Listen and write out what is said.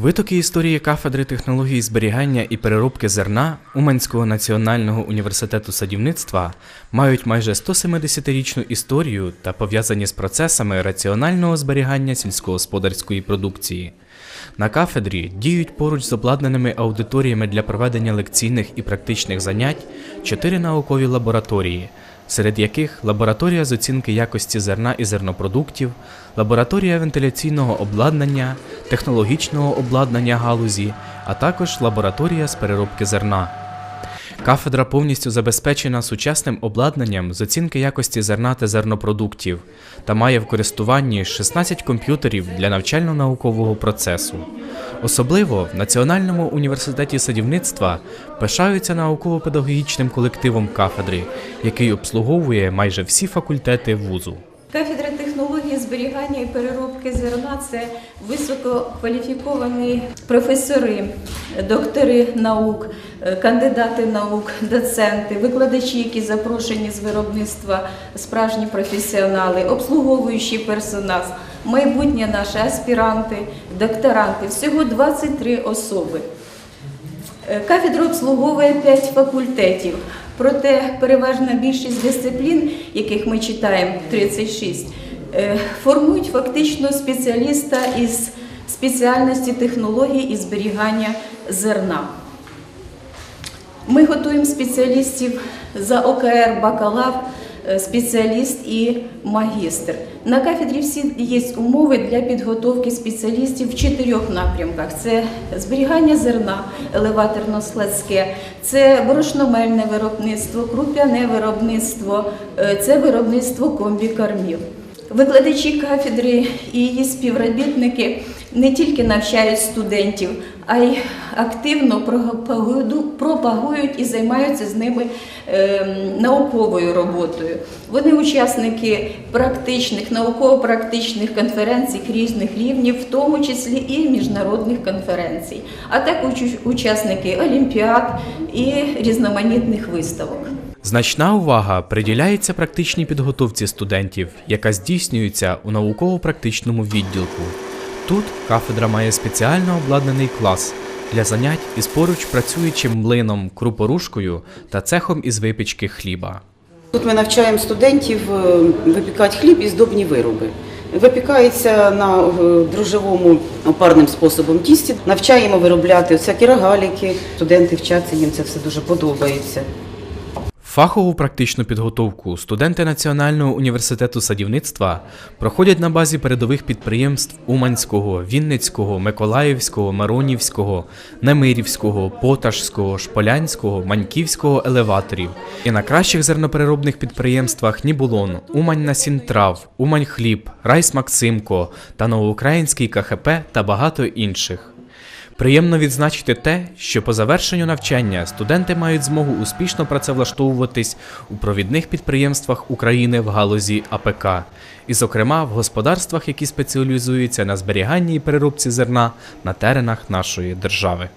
Витоки історії кафедри технології зберігання і переробки зерна Уманського національного університету садівництва мають майже 170-річну історію та пов'язані з процесами раціонального зберігання сільськогосподарської продукції. На кафедрі діють поруч з обладнаними аудиторіями для проведення лекційних і практичних занять чотири наукові лабораторії, серед яких лабораторія з оцінки якості зерна і зернопродуктів, лабораторія вентиляційного обладнання, технологічного обладнання галузі, а також лабораторія з переробки зерна. Кафедра повністю забезпечена сучасним обладнанням з оцінки якості зерна та зернопродуктів та має в користуванні 16 комп'ютерів для навчально-наукового процесу. Особливо в Національному університеті садівництва пишаються науково-педагогічним колективом кафедри, який обслуговує майже всі факультети вузу. Кафедра зберігання і переробки зерна це висококваліфіковані професори, доктори наук, е, кандидати наук, доценти, викладачі, які запрошені з виробництва, справжні професіонали, обслуговуючий персонал, майбутнє наші аспіранти, докторанти. Всього 23 особи. Е, Кафедра обслуговує 5 факультетів, проте переважна більшість дисциплін, яких ми читаємо 36, е, формують фактично спеціаліста із спеціальності технології і зберігання зерна. Ми готуємо спеціалістів за ОКР бакалавр, е, спеціаліст і магістр. На кафедрі всі є умови для підготовки спеціалістів в чотирьох напрямках: це зберігання зерна, елеваторно-складське, це борошномельне виробництво, круп'яне виробництво, е, це виробництво комбікормів. Викладачі кафедри і її співробітники не тільки навчають студентів, а й активно пропагують- і займаються з ними ем, науковою роботою. Вони учасники практичних, науково-практичних конференцій різних рівнів, в тому числі і міжнародних конференцій, а також учасники олімпіад і різноманітних виставок. Значна увага приділяється практичній підготовці студентів, яка здійснюється у науково-практичному відділку. Тут кафедра має спеціально обладнаний клас для занять із поруч працюючим млином, крупорушкою та цехом із випічки хліба. Тут ми навчаємо студентів е, випікати хліб і здобні вироби. Випікається на е, дрожжевому опарним способом тісті. Навчаємо виробляти всякі рогаліки. Студенти вчаться, їм це все дуже подобається. Фахову практичну підготовку студенти Національного університету садівництва проходять на базі передових підприємств Уманського, Вінницького, Миколаївського, Миронівського, Немирівського, Поташського, Шполянського, Маньківського елеваторів і на кращих зернопереробних підприємствах Нібулон, Умань Насінтрав, Умань Хліб, Райс Максимко та Новоукраїнський КХП та багато інших. Приємно відзначити те, що по завершенню навчання студенти мають змогу успішно працевлаштовуватись у провідних підприємствах України в галузі АПК, і, зокрема, в господарствах, які спеціалізуються на зберіганні і переробці зерна на теренах нашої держави.